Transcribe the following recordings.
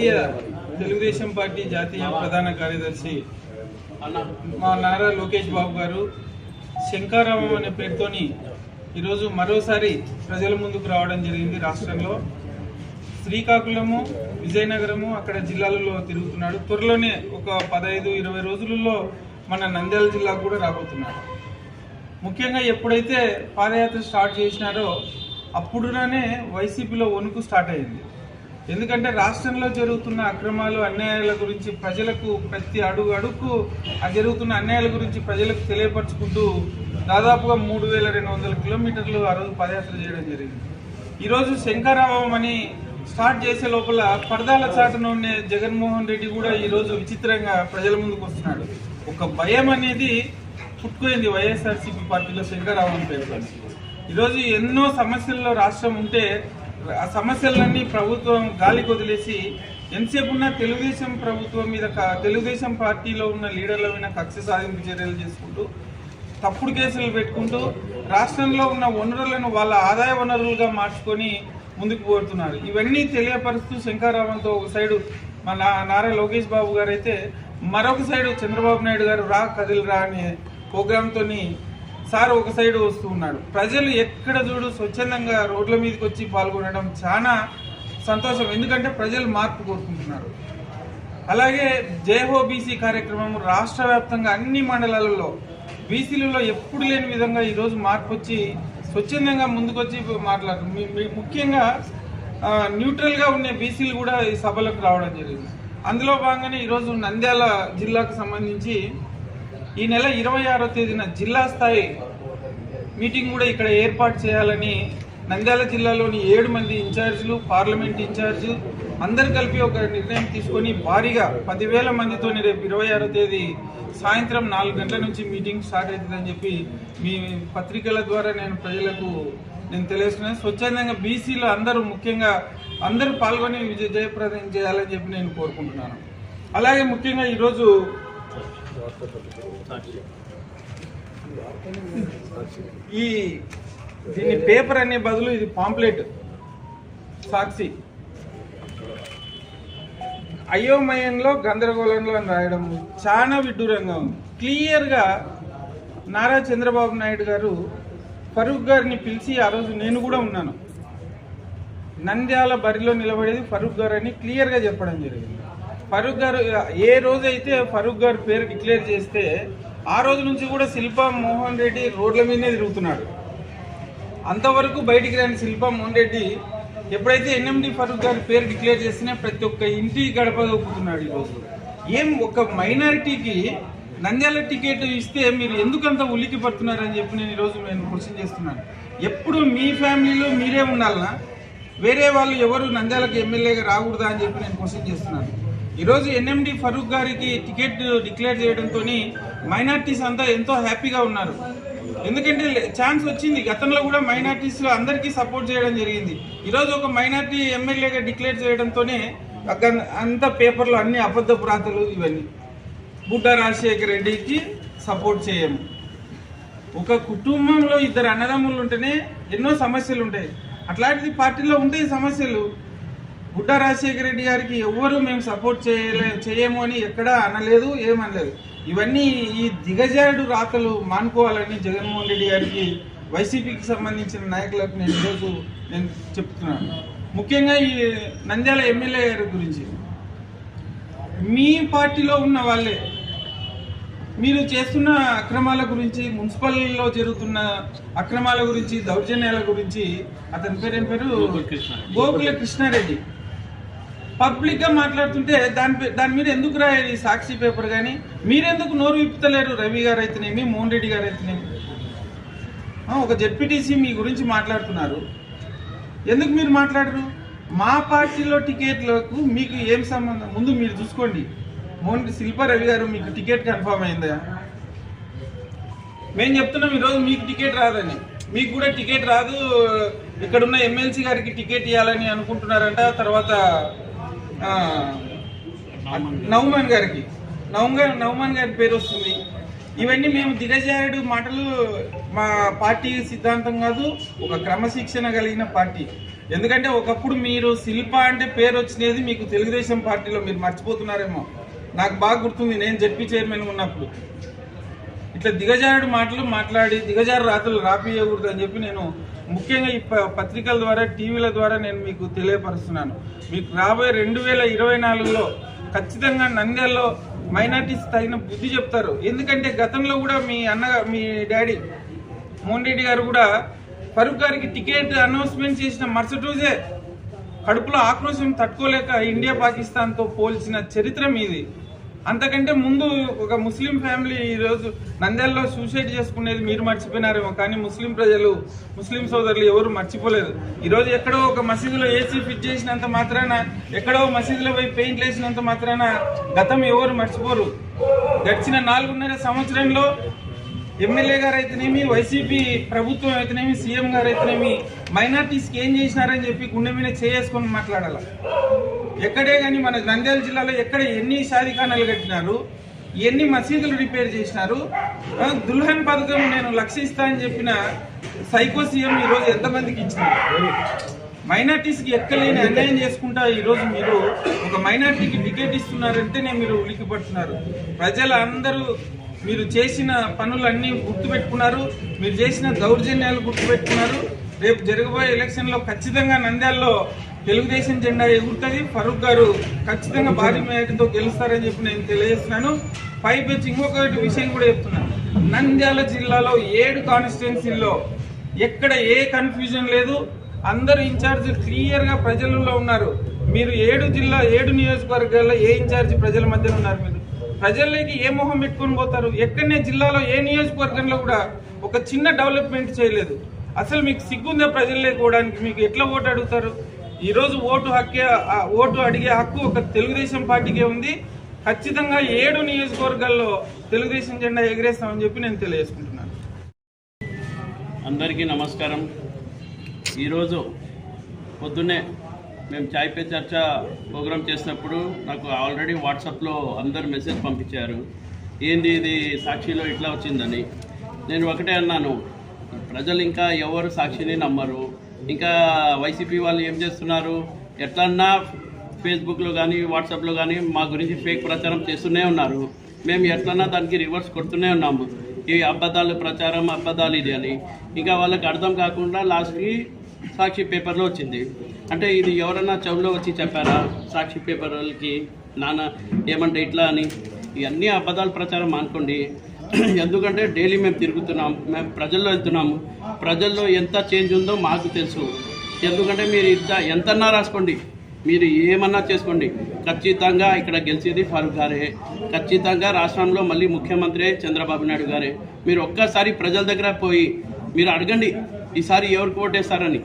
జాతీయ తెలుగుదేశం పార్టీ జాతీయ ప్రధాన కార్యదర్శి మా నారా లోకేష్ బాబు గారు శంకారామం అనే పేరుతోని ఈరోజు మరోసారి ప్రజల ముందుకు రావడం జరిగింది రాష్ట్రంలో. శ్రీకాకుళము విజయనగరము అక్కడ జిల్లాలలో తిరుగుతున్నాడు. త్వరలోనే ఒక పదహైదు ఇరవై రోజులలో మన నంద్యాల జిల్లాకు కూడా రాబోతున్నాడు. ముఖ్యంగా ఎప్పుడైతే పాదయాత్ర స్టార్ట్ చేసినారో అప్పుడునే వైసీపీలో వణుకు స్టార్ట్ అయింది. ఎందుకంటే రాష్ట్రంలో జరుగుతున్న అక్రమాలు అన్యాయాల గురించి ప్రజలకు ప్రతి అడుగు అడుగు ఆ జరుగుతున్న అన్యాయాల గురించి ప్రజలకు తెలియపరచుకుంటూ దాదాపుగా మూడు వేల రెండు వందల కిలోమీటర్లు ఆ రోజు పాదయాత్ర చేయడం జరిగింది. ఈరోజు శంకరావం అని స్టార్ట్ చేసే లోపల పరదాల చాటున ఉండే జగన్మోహన్ రెడ్డి కూడా ఈరోజు విచిత్రంగా ప్రజల ముందుకు వస్తున్నాడు. ఒక భయం అనేది పుట్టుకోయింది వైఎస్ఆర్సీపీ పార్టీలో శంకరావం పేరు ఈరోజు ఎన్నో సమస్యల్లో రాష్ట్రం ఉంటే ఆ సమస్యలన్నీ ప్రభుత్వం గాలికి వదిలేసి ఎంతసేపు ఉన్న తెలుగుదేశం ప్రభుత్వం మీద క- తెలుగుదేశం పార్టీలో ఉన్న లీడర్ల మీద కక్ష సాధింపు చర్యలు చేసుకుంటూ తప్పుడు కేసులు పెట్టుకుంటూ రాష్ట్రంలో ఉన్న వనరులను వాళ్ళ ఆదాయ వనరులుగా మార్చుకొని ముందుకు పోతున్నారు. ఇవన్నీ తెలియపరుస్తూ శంకారావంతో ఒక సైడు మన నారా లోకేష్ బాబు గారు అయితే మరొక సైడు చంద్రబాబు నాయుడు గారు రా కదిలిరా అనే ప్రోగ్రాంతో సార్ ఒక సైడ్ వస్తూ ఉన్నాడు. ప్రజలు ఎక్కడ చూడు స్వచ్ఛందంగా రోడ్ల మీదకి వచ్చి పాల్గొనడం చాలా సంతోషం. ఎందుకంటే ప్రజలు మార్పు కోరుకుంటున్నారు. అలాగే జయహో బీసీ కార్యక్రమం రాష్ట్ర వ్యాప్తంగా అన్ని మండలాలలో బీసీలలో ఎప్పుడు లేని విధంగా ఈరోజు మార్పు వచ్చి స్వచ్ఛందంగా ముందుకొచ్చి మాట్లాడు ముఖ్యంగా న్యూట్రల్గా ఉండే బీసీలు కూడా ఈ సభలకు రావడం జరిగింది. అందులో భాగంగానే ఈరోజు నంద్యాల జిల్లాకు సంబంధించి ఈ నెల ఇరవై ఆరో తేదీన జిల్లా స్థాయి మీటింగ్ కూడా ఇక్కడ ఏర్పాటు చేయాలని నంద్యాల జిల్లాలోని ఏడు మంది ఇన్ఛార్జీలు పార్లమెంట్ ఇన్ఛార్జి అందరు కలిపి ఒక నిర్ణయం తీసుకొని భారీగా పదివేల మందితో రేపు ఇరవై ఆరో తేదీ సాయంత్రం నాలుగు గంటల నుంచి మీటింగ్ స్టార్ట్ అవుతుందని చెప్పి మీ పత్రికల ద్వారా నేను ప్రజలకు నేను తెలియజేస్తున్నాను. స్వచ్ఛందంగా బీసీలు అందరూ ముఖ్యంగా అందరూ పాల్గొని విజయ జయప్రదం చేయాలని చెప్పి నేను కోరుకుంటున్నాను. అలాగే ముఖ్యంగా ఈరోజు ఈ దీన్ని పేపర్ అనే బదులు ఇది పాంప్లెట్ సాక్షి. అయోమయంలో గందరగోళంలో అని రాయడం చాలా విడ్డూరంగా ఉంది. క్లియర్గా నారా చంద్రబాబు నాయుడు గారు ఫరూక్ గారిని పిలిచి ఆ రోజు నేను కూడా ఉన్నాను. నంద్యాల బరిలో నిలబడేది ఫరూక్ గారు అని క్లియర్గా చెప్పడం జరిగింది. ఫరూక్ గారు ఏ రోజైతే ఫరూక్ గారు పేరు డిక్లేర్ చేస్తే ఆ రోజు నుంచి కూడా శిల్ప మోహన్ రెడ్డి రోడ్ల మీదనే తిరుగుతున్నాడు. అంతవరకు బయటికి రాని శిల్ప మోహన్ రెడ్డి ఎప్పుడైతే ఎన్ఎండి ఫరూక్ గారి పేరు డిక్లేర్ చేస్తేనే ప్రతి ఒక్క ఇంటి గడప దొక్కుతున్నాడు ఈరోజు ఏం ఒక మైనారిటీకి నంద్యాల టికెట్ ఇస్తే మీరు ఎందుకంత ఉలికి పడుతున్నారని చెప్పి నేను ఈరోజు నేను క్వశ్చన్ చేస్తున్నాను. ఎప్పుడు మీ ఫ్యామిలీలో మీరే ఉండాలనా? వేరే వాళ్ళు ఎవరు నంద్యాలకు ఎమ్మెల్యేగా రాకూడదా అని చెప్పి నేను క్వశ్చన్ చేస్తున్నాను. ఈరోజు ఎన్ఎండి ఫరూక్ గారికి టికెట్ డిక్లేర్ చేయడంతో మైనార్టీస్ అంతా ఎంతో హ్యాపీగా ఉన్నారు. ఎందుకంటే ఛాన్స్ వచ్చింది. గతంలో కూడా మైనార్టీస్ అందరికీ సపోర్ట్ చేయడం జరిగింది. ఈరోజు ఒక మైనార్టీ ఎమ్మెల్యేగా డిక్లేర్ చేయడంతోనే అంత పేపర్లో అన్ని అబద్ధ ప్రాతలు ఇవన్నీ. బుడ్డ రాజశేఖర రెడ్డికి సపోర్ట్ చేయము. ఒక కుటుంబంలో ఇద్దరు అన్నదమ్ములు ఉంటేనే ఎన్నో సమస్యలు ఉంటాయి. అట్లాంటిది పార్టీలో ఉంటాయి సమస్యలు బుడ్డ రాజశేఖర రెడ్డి గారికి ఎవ్వరు మేము సపోర్ట్ చేయలే చేయము అని ఎక్కడా అనలేదు ఏమనలేదు. ఇవన్నీ ఈ దిగజారుడు రాతలు మానుకోవాలని జగన్మోహన్ రెడ్డి గారికి వైసీపీకి సంబంధించిన నాయకులకు నేను ఈరోజు నేను చెప్తున్నాను. ముఖ్యంగా ఈ నంద్యాల ఎమ్మెల్యే గారి గురించి. మీ పార్టీలో ఉన్న వాళ్ళే మీరు చేస్తున్న అక్రమాల గురించి మున్సిపల్లో జరుగుతున్న అక్రమాల గురించి దౌర్జన్యాల గురించి అతని పేరు ఏం పేరు గోకుల కృష్ణారెడ్డి పబ్లిక్గా మాట్లాడుతుంటే దాని దాని మీద ఎందుకు రాయాలి సాక్షి పేపర్ కానీ మీరెందుకు నోరు విప్పుతలేరు రవి గారు అయితేనేమి మోహన్ రెడ్డి గారు అయితేనేమి ఒక జెడ్పీటీసీ మీ గురించి మాట్లాడుతున్నారు. ఎందుకు మీరు మాట్లాడరు? మా పార్టీలో టికెట్లకు మీకు ఏం సంబంధం? ముందు మీరు చూసుకోండి. మోహన్ శిల్పా రవి గారు మీకు టికెట్ కన్ఫర్మ్ అయిందా? మేము చెప్తున్నాం ఈరోజు మీకు టికెట్ రాదని. మీకు కూడా టికెట్ రాదు. ఇక్కడున్న ఎమ్మెల్సీ గారికి టికెట్ ఇవ్వాలని అనుకుంటున్నారంట. తర్వాత నౌమాన్ గారికి. నౌమాన్ నౌమాన్ గారి పేరు వస్తుంది. ఇవన్నీ మేము దిగజారుడు మాటలు మా పార్టీ సిద్ధాంతం కాదు ఒక క్రమశిక్షణ కలిగిన పార్టీ. ఎందుకంటే ఒకప్పుడు మీరు శిల్ప అంటే పేరు వచ్చినది మీకు తెలుగుదేశం పార్టీలో మీరు మర్చిపోతున్నారేమో. నాకు బాగా గుర్తుంది నేను జడ్పీ చైర్మన్ ఉన్నప్పుడు. ఇట్లా దిగజారుడు మాటలు మాట్లాడి దిగజారు రాత్రులు రాపియకూడదు అని చెప్పి నేను ముఖ్యంగా ఈ పత్రికల ద్వారా టీవీల ద్వారా నేను మీకు తెలియపరుస్తున్నాను. మీకు రాబోయే రెండు వేల ఇరవై నాలుగులో ఖచ్చితంగా నంద్యాలలో మైనార్టీస్ తగిన బుద్ధి చెప్తారు. ఎందుకంటే గతంలో కూడా మీ అన్న మీ డాడీ మోహన్ రెడ్డి గారు కూడా ఫరూక్ గారికి టికెట్ అనౌన్స్మెంట్ చేసిన మరుసటి రోజే కడుపులో ఆక్రోశం తట్టుకోలేక ఇండియా పాకిస్తాన్తో పోల్చిన చరిత్ర మీది. అంతకంటే ముందు ఒక ముస్లిం ఫ్యామిలీ ఈరోజు నంద్యాలలో సూసైడ్ చేసుకునేది మీరు మర్చిపోయినారేమో కానీ ముస్లిం ప్రజలు ముస్లిం సోదరులు ఎవరు మర్చిపోలేదు. ఈరోజు ఎక్కడో ఒక మసీదులో ఏసీ ఫిట్ చేసినంత మాత్రాన ఎక్కడో మసీదులో పోయి పెయింట్లు వేసినంత మాత్రాన గతం ఎవరు మర్చిపోరు. గడిచిన నాలుగున్నర సంవత్సరంలో ఎమ్మెల్యే గారు అయితేనేమి వైసీపీ ప్రభుత్వం అయితేనేమి సీఎం గారు అయితేనేమి మైనార్టీస్కి ఏం చేసినారని చెప్పి గుండె మీద చేసుకొని మాట్లాడాల. ఎక్కడే కానీ మన నంద్యాల జిల్లాలో ఎక్కడ ఎన్ని షాదిఖానాలు కట్టినారు ఎన్ని మసీదులు రిపేర్ చేసినారు దుల్హన్ పథకం నేను లక్షిస్తా అని చెప్పిన సైకో సీఎం ఈరోజు ఎంతమందికి ఇచ్చినారు? మైనార్టీస్కి ఎక్కలేని అన్యాయం చేసుకుంటా ఈరోజు మీరు ఒక మైనార్టీకి టికెట్ ఇస్తున్నారంటేనే మీరు ఉలికిపడుతున్నారు ప్రజలందరూ మీరు చేసిన పనులన్నీ గుర్తుపెట్టుకున్నారు మీరు చేసిన దౌర్జన్యాలు గుర్తుపెట్టుకున్నారు. రేపు జరగబోయే ఎలక్షన్లో ఖచ్చితంగా నంద్యాలలో తెలుగుదేశం జెండా ఎగురుతుంది. ఫరూక్ గారు ఖచ్చితంగా భారీ మేటతో గెలుస్తారని చెప్పి నేను తెలియజేస్తున్నాను. పైపెచ్చి ఇంకొకటి విషయం కూడా చెప్తున్నాను నంద్యాల జిల్లాలో ఏడు కాన్స్టిట్యున్సీల్లో ఎక్కడ ఏ కన్ఫ్యూజన్ లేదు. అందరు ఇన్ఛార్జ్ క్లియర్గా ప్రజల్లో ప్రజలలో ఉన్నారు. మీరు ఏడు జిల్లా ఏడు నియోజకవర్గాల్లో ఏ ఇన్ఛార్జ్ ప్రజల మధ్య ఉన్నారు మీరు? ప్రజల్లోకి ఏ మొహం పెట్టుకొని పోతారు? ఎక్కడనే జిల్లాలో ఏ నియోజకవర్గంలో కూడా ఒక చిన్న డెవలప్మెంట్ చేయలేదు. అసలు మీకు సిగ్గుందా ప్రజల్లోకి పోవడానికి మీకు ఎట్లా ఓటు అడుగుతారు? ఈరోజు ఓటు హక్కే ఓటు అడిగే హక్కు ఒక తెలుగుదేశం పార్టీకే ఉంది. ఖచ్చితంగా ఏడు నియోజకవర్గాల్లో తెలుగుదేశం జెండా ఎగిరేస్తామని చెప్పి నేను తెలియజేసుకుంటున్నాను. అందరికీ నమస్కారం. ఈరోజు పొద్దున్నే మేము చాయ్ పే చర్చ ప్రోగ్రామ్ చేసినప్పుడు నాకు ఆల్రెడీ వాట్సాప్లో అందరు మెసేజ్ పంపించారు. ఏంది ఇది సాక్షిలో ఇట్లా వచ్చిందని. నేను ఒకటే అన్నాను ప్రజలు ఇంకా ఎవరు సాక్షిని నమ్మరు? ఇంకా వైసీపీ వాళ్ళు ఏం చేస్తున్నారు? ఎట్లన్నా ఫేస్బుక్లో కానీ వాట్సాప్లో కానీ మా గురించి ఫేక్ ప్రచారం చేస్తూనే ఉన్నారు. మేము ఎట్లన్నా దానికి రివర్స్ కొడుతూనే ఉన్నాము. ఈ అబద్ధాలు ప్రచారం అబద్ధాలు ఇది అని. ఇంకా వాళ్ళకి అర్థం కాకుండా లాస్ట్కి సాక్షి పేపర్లో వచ్చింది. అంటే ఇది ఎవరన్నా చెవులో వచ్చి చెప్పారా? సాక్షి పేపర్ వాళ్ళకి నాన్న ఏమంటే ఇట్లా అని. ఇవన్నీ అబద్ధాల ప్రచారం అనుకోండి. ఎందుకంటే డైలీ మేము తిరుగుతున్నాం మేము ప్రజల్లో వెళ్తున్నాము. ప్రజల్లో ఎంత చేంజ్ ఉందో మాకు తెలుసు. ఎందుకంటే మీరు ఇంత ఎంతన్నా రాసుకోండి. మీరు ఏమన్నా చేసుకోండి. ఖచ్చితంగా ఇక్కడ గెలిచేది ఫారూక్ గారే. ఖచ్చితంగా రాష్ట్రంలో మళ్ళీ ముఖ్యమంత్రి చంద్రబాబు నాయుడు గారే. మీరు ఒక్కసారి ప్రజల దగ్గర పోయి మీరు అడగండి ఈసారి ఎవరికి ఓటేస్తారని?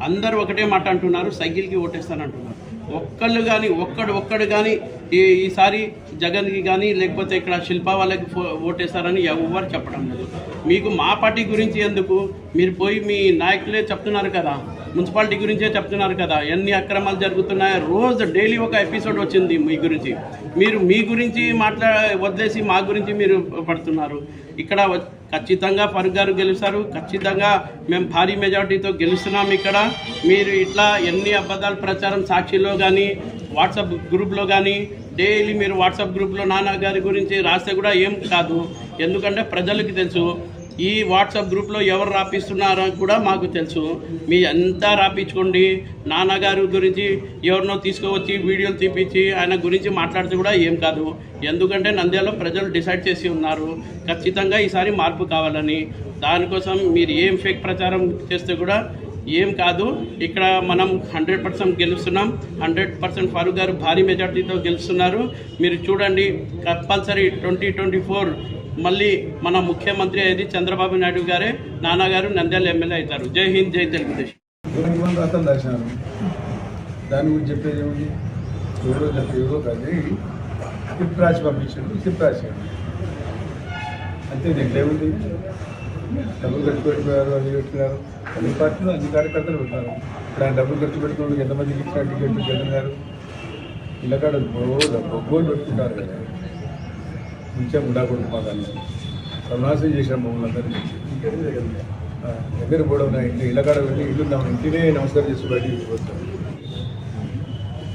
అందరూ ఒకటే మాట అంటున్నారు సైకిల్కి ఓటేస్తారంటున్నారు ఒక్కళ్ళు కానీ ఒక్కడు ఒక్కడు కానీ ఈ ఈసారి జగన్కి కానీ లేకపోతే ఇక్కడ శిల్ప వాళ్ళకి ఫో- ఓటేస్తారని ఎవరు చెప్పడం లేదు. మీకు మా పార్టీ గురించి ఎందుకు? మీరు పోయి మీ నాయకులే చెప్తున్నారు కదా. మున్సిపాలిటీ గురించే చెప్తున్నారు కదా. ఎన్ని అక్రమాలు జరుగుతున్నాయో రోజు డైలీ ఒక ఎపిసోడ్ వచ్చింది మీ గురించి. మీరు మీ గురించి మాట్లా వదిలేసి మా గురించి మీరు పడుతున్నారు. ఇక్కడ ఖచ్చితంగా ఫరూక్ గారు గెలుస్తారు. ఖచ్చితంగా మేము భారీ మెజార్టీతో గెలుస్తున్నాం ఇక్కడ. మీరు ఇట్లా ఎన్ని అబద్ధాలు ప్రచారం సాక్షిలో కానీ వాట్సాప్ గ్రూప్లో కానీ డైలీ మీరు వాట్సాప్ గ్రూప్లో నాన్న గారి గురించి రాస్తే కూడా ఏం కాదు. ఎందుకంటే ప్రజలకి తెలుసు ఈ వాట్సాప్ గ్రూప్లో ఎవరు రాపిస్తున్నారో కూడా మాకు తెలుసు. మీ అంతా రాపించుకోండి నాన్నగారు గురించి ఎవరినో తీసుకువచ్చి వీడియోలు తీపించి ఆయన గురించి మాట్లాడితే కూడా ఏం కాదు. ఎందుకంటే నంద్యాల ప్రజలు డిసైడ్ చేసి ఉన్నారు. ఖచ్చితంగా ఈసారి మార్పు కావాలని. దానికోసం మీరు ఏం ఫేక్ ప్రచారం చేస్తే కూడా ఏం కాదు. ఇక్కడ మనం హండ్రెడ్ పర్సెంట్ గెలుస్తున్నాం. హండ్రెడ్ పర్సెంట్ ఫారూక్ గారు భారీ మెజార్టీతో గెలుస్తున్నారు. మీరు చూడండి కంపల్సరీ ట్వంటీ ట్వంటీ ఫోర్ మళ్ళీ మన ముఖ్యమంత్రి అయ్యేది చంద్రబాబు నాయుడు గారే. నాన్నగారు నంద్యాల ఎమ్మెల్యే అవుతారు. జై హింద్ జై తెలుగుదేశం. దాని గురించి చెప్పేది ఏముంది ఎవరో చెప్పి ఎవరో కానీ స్క్రిప్ట్ రాసి పంపించాడు. స్క్రిప్ట్ రాశాడు అంతే దీంట్లో ఏముంది? డబ్బులు ఖర్చు పెట్టుకున్నారు అది పెట్టుకున్నారు అన్ని పార్టీలు అన్ని కార్యకర్తలు పెట్టినారు ఇప్పుడు ఆయన డబ్బులు ఖర్చు పెట్టుకున్న ఎంతమందికి ఇచ్చిన టికెట్లు జరిగినారు గారు ఇళ్ళకాడ బొగ్గోలు పెట్టుకుంటారు కదా. మంచిగా ఉండకూడదు మా దాన్ని సన్నాసం చేసిన మమ్మల్ని అందరినీ. దగ్గర కూడా ఉన్నాయి ఇంటి ఇళ్ళకాడ వెళ్ళి ఇల్లు నా ఇంటినే నమస్కారం చేసి బయటికి వెళ్ళిపోతాను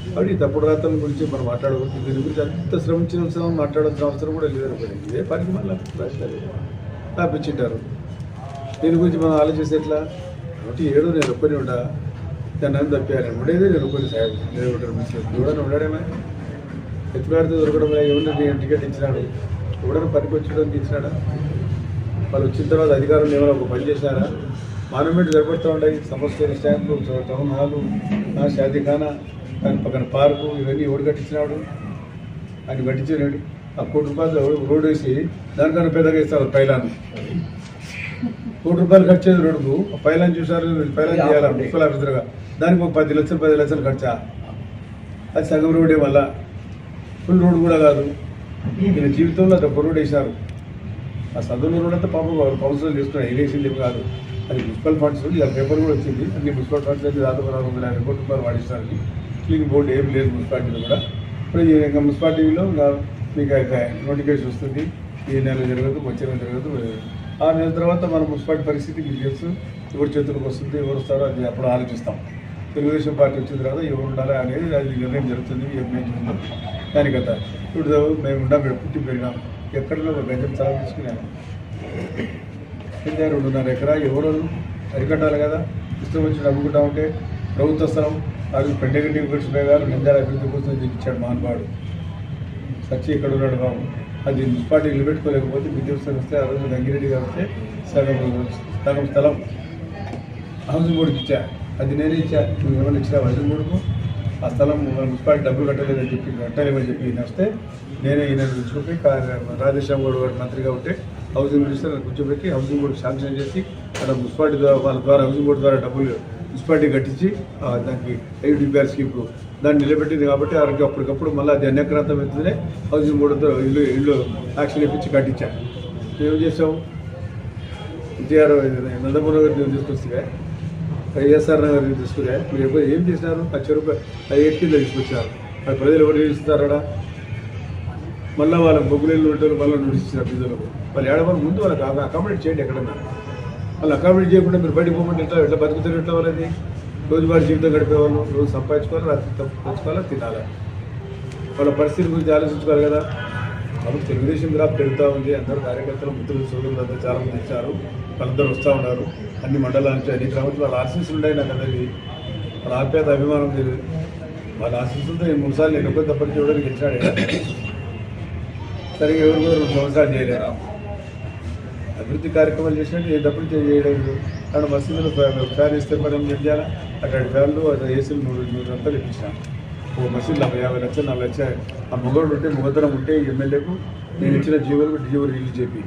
కాబట్టి ఈ తప్పుడు రాతల గురించి మనం మాట్లాడవచ్చు దీని గురించి అంత శ్రమించిన అవసరం మాట్లాడాల్సిన అవసరం కూడా లేదు. అనుకోండి ఇదే పనికి మళ్ళీ. రాశారు తాపించింటారు. దీని గురించి మనం ఆలోచిస్తే ఎట్లా? ఒకటి ఏడు నేను ఒక్కని ఉండా దాన్ని అని తప్పాను ఉండేదే నేను ఒక్కని సాయం. నేను ఒకటి ఉండడమే. ఎవడన్నా దొరకడం ఎవరిని నేను టికెట్ ఇచ్చినాడు. ఎవడని పనికి వచ్చడానికి ఇచ్చినాడా? వాళ్ళు వచ్చిన తర్వాత అధికారులు ఏమైనా ఒక పని చేసినారా మానమెంట్ జరపడుతూ ఉన్నాయి సమస్య స్టాంపులు టౌన్ హాలు నా షాదీఖానా దాని పక్కన పార్కు ఇవన్నీ ఎవడు కట్టించినాడు? ఆయన కట్టించినాడు. ఆ కోటి రూపాయలు రోడ్డు వేసి దానికన్నా పెద్దగా ఇస్తారు పైలాను కోటి రూపాయలు ఖర్చు అయ్యేది రోడ్డుకు. పైలాన్ చూసారు పైలాన్ చేయాలా. మున్సిపల్ ఆఫీసర్గా దానికి ఒక పది లక్షలు పది లక్షలు ఖర్చా? అది సగం రోడ్డే వల్ల. ఫుల్ రోడ్ కూడా కాదు. ఈయన జీవితంలో అది ఒక రోడ్ వేశారు. ఆ చదువులో రోడ్ అంతా పాపం కౌన్సిల్ చేసుకున్నారు ఎలేసింది ఏం కాదు. అది మున్సిపల్ ఫండ్స్ ఇలా పేపర్ కూడా వచ్చింది. అన్ని మున్సిపల్ ఫండ్స్ అయితే దాదాపు నాలుగు వందల యాభై కోట్ల రూపాయలు వాడిస్తారు క్లీన్ బోర్డు ఏం లేదు మున్సిపాలిటీలో కూడా. ఇప్పుడు ఇంకా మున్సిపాలిటీలో ఇంకా మీకు నోటిఫికేషన్ వస్తుంది. ఈ నెల జరగదు వచ్చే నెల జరగదు ఆరు నెలల తర్వాత మన మున్సిపాలిటీ పరిస్థితి మీకు తెలుసు. ఎవరి చేతులకు వస్తుంది ఎవరు వస్తారో అది అప్పుడు ఆలోచిస్తాం. తెలుగుదేశం పార్టీ వచ్చిన తర్వాత ఎవరు ఉండాలి అనేది అది నిర్ణయం జరుగుతుంది ఏం నేర్చుకుందాం దాని కథ. ఇప్పుడు మేము ఉన్నాం ఇక్కడ పుట్టి పెరిగినాం. ఎక్కడో గజం చాలా తీసుకున్నాను కింద రెండున్నర ఎకరా ఎవరు? అరికట్టాలి కదా. ఇష్టం వచ్చి నమ్ముకుంటా ఉంటే ప్రభుత్వ స్థలం అది పెండగడ్డి కృష్ణయ్య గారు నిందాల అభివృద్ధి కోసం ఇచ్చాడు మహానుభావుడు. సచ్చి ఇక్కడ ఉన్నాడు బాబు. అది మున్సిపాలిటీ నిలబెట్టుకోలేకపోతే విద్యుత్ వస్తే ఆ రోజు రంగిరెడ్డి గారు వస్తే సగం సగం స్థలం హౌసింగ్ బోర్డుకి ఇచ్చా. అది నేనే ఇచ్చా. నువ్వు ఏమైనా ఇచ్చా హౌసింగ్ బోర్డుకు. ఆ స్థలం మున్సిపాలిటీ డబ్బులు కట్టలేదని చెప్పి కట్టలేమని చెప్పి ఈయన వస్తే నేనే ఈయన కూర్చోబెట్టి కా- రాధేశ్యామ్ గౌడ్ గారు మంత్రిగా ఉంటే హౌసింగ్ మినిస్టర్ కూర్చోబెట్టి హౌసింగ్ బోర్డు శాంక్షన్ చేసి అక్కడ మున్సిపాలిటీ ద్వారా వాళ్ళ ద్వారా హౌసింగ్ బోర్డు ద్వారా డబ్బులు మున్సిపాలిటీ కట్టించి దానికి ఐదు డిపిఆర్ స్కీమ్ దాన్ని నిలబెట్టింది కాబట్టి ఆరోగ్య అప్పటికప్పుడు మళ్ళీ అది అన్యక్రాంతం అవుతుందనే హౌసింగ్ బోర్డుతో ఇల్లు ఇల్లు యాక్షన్ ఇప్పించి కట్టించాను ఏం చేసావు ఎన్టీఆర్ నందమూరి గారిని తీసుకొస్తే వైఎస్ఆర్ నగర్ తీసుకురా మీరు ఎప్పుడు ఏం చేసినారు? లక్ష రూపాయలు అది ఎయిట్ తీసుకొచ్చారు. అది ప్రజలు ఎవరు చేస్తారా మళ్ళీ వాళ్ళ బొగ్గులేళ్ళు ఉంటారు మళ్ళీ నడిచిస్తారు ప్రజలకు. వాళ్ళు ఏడవని ముందు వాళ్ళకి అకామిడేట్ చేయండి ఎక్కడన్నా. వాళ్ళు అకామిడేట్ చేయకుండా మీరు బయటకు పోమంటే ఎట్లా? ఎట్లా బతుకుతారు? ఎట్లా వాళ్ళది? రోజువారి జీవితం గడిపేవాళ్ళు రోజు సంపాదించుకోవాలి? రాత్రి తప్పించుకోవాలా తినాలి? వాళ్ళ పరిస్థితి గురించి ఆలోచించుకోవాలి కదా. కాబట్టి తెలుగుదేశం గ్రాఫ్ పెరుగుతూ ఉంది. అందరూ కార్యకర్తలు మిత్రులు సోదరులు అందరూ చాలా మంది ఇచ్చారు వాళ్ళందరూ వస్తూ ఉన్నారు. అన్ని మండలాల నుంచి అన్ని గ్రామాలు వాళ్ళ ఆశీస్సులు ఉన్నాయి నాకు అందరికీ. వాళ్ళ ఆప్యాత అభిమానం లేదు వాళ్ళ ఆశీస్సులతో ఈ మూడు సార్లు నేను ఒక్కరు తప్పని చూడడానికి ఇచ్చాడు సరిగ్గా ఎవరు కూడా రెండు సంవత్సరాలు చేయలేరు అభివృద్ధి కార్యక్రమాలు చేసినట్టు నేను తప్పుడు చేయడం లేదు. కానీ మసీదులో ఫ్యాన్ ఇస్తే మనం ఏం చేయాలి? అక్కడ ఫ్యాన్లు అది ఏసీలు నూరు నూరు రూపాయలు ఇప్పించాను. ఓ మసీదు నలభై యాభై లక్షలు నలభై లక్షలు. ఆ మొగోడు ఉంటే మొగతనం ఉంటే ఎమ్మెల్యేకు నేను ఇచ్చిన జీవోలకు జీవో రిలీజ్ చెప్పి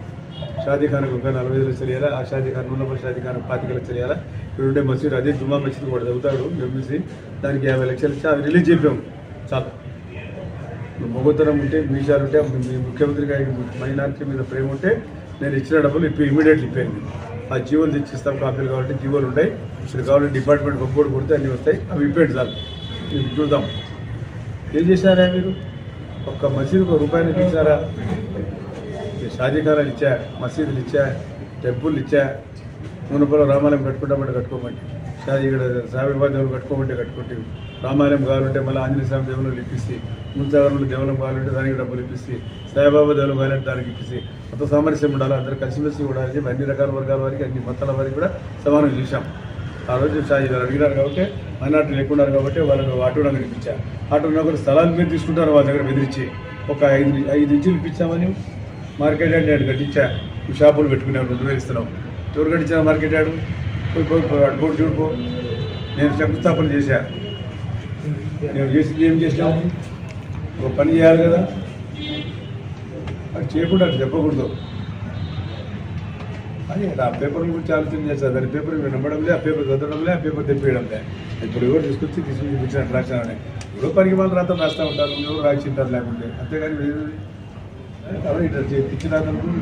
షాదీ ఒక నలభై ఐదు లక్షలు ఇవ్వాలా ఆ షాదీఖాన్ ఉన్నప్పుడు షాదీ పాతిక లక్షలు ఇవ్వాలా ఇప్పుడు ఉండే మసీదు అదే జుమా మసీదు కూడా చదువుతాడు ఎంబీసీ దానికి యాభై లక్షలు ఇచ్చి అవి రిలీజ్ చెప్పాము చాలా. మొగతనం ఉంటే మీషాలు ఉంటే మీ ముఖ్యమంత్రి గారికి మైనార్టీ మీద ప్రేమ ఉంటే నేను ఇచ్చిన డబ్బులు ఇప్పుడు ఇమీడియట్లీ ఇప్పింది ఆ జీవోలు తెచ్చిస్తాం కాపీలు కాబట్టి జీవోలు ఉంటాయి. ఇప్పుడు కావాలంటే డిపార్ట్మెంట్ ఒక్కోటి కొడితే అన్నీ వస్తాయి. అవి ఇప్పండి సార్ ఇది చూద్దాం. ఏం చేశారా మీరు? ఒక్క మసీదుకు ఒక రూపాయిని ఇచ్చారా షాజీఖానాలు ఇచ్చా మసీదులు ఇచ్చా టెంపుల్ ఇచ్చా మునుపల రామాలయం కట్టుకుంటామంటే కట్టుకోమంటే. ఇక్కడ సాయిబాబా దేవులు కట్టుకోమంటే కట్టుకుంటే రామాలయం కావాలంటే మళ్ళీ ఆంజనేయ స్వామి దేవుళ్ళు ఇప్పిస్తే ముంచాగరంలో దేవాలయం కావాలంటే దానికి డబ్బులు ఇప్పిస్తే సాయిబాబా దేవులు కావాలంటే దానికి ఇప్పిస్తే మొత్తం సామరస్యం ఉండాలి. అందరూ కలిసిమెలిసి ఉండాలి అన్ని రకాల వర్గాల వారికి అన్ని మతాల వారికి కూడా సమానం చేశాం. ఆ రోజు సాయి గారు అడిగినారు కాబట్టి మైనార్టీలు ఎక్కువ ఉన్నారు కాబట్టి వాళ్ళకి ఆటో నాకు ఇప్పించా. ఆటో నాకు స్థలాలు మీరు తీసుకుంటారు వాళ్ళ దగ్గర బెదిరించి. ఒక ఐదు ఐదు ఇంచులు ఇప్పించామని మార్కెట్ యార్డ్ నేను కట్టించా. షాపులు పెట్టుకున్నాను రెండు వేలు ఇస్తున్నావు ఎవరు కట్టించా మార్కెట్ యార్డు? పోయి పోయి పోయి అటు చూడుకో నేను శంకుస్థాపన చేశా. నేను చేసింది ఏం చేసినావు ఒక పని చేయాలి కదా. అది చేయకుండా అది చెప్పకూడదు. అని ఆ పేపర్ గురించి ఆలోచన చేస్తారు దాని పేపర్ నమ్మడంలే ఆ పేపర్ చదవడంలే ఆ పేపర్ తెప్పియడంలే ఇప్పుడు ఎవరు తీసుకొచ్చి తీసుకుని చూపించినట్టు రాశానని ఎవరో పనికి వాళ్ళు రాత రాస్తూ ఉంటారు ఎవరు రాసింటారు లేకుంటే. అంతేగాని ఇట్లా ఇచ్చిన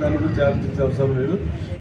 దాని గురించి ఆలోచించే అవసరం లేదు.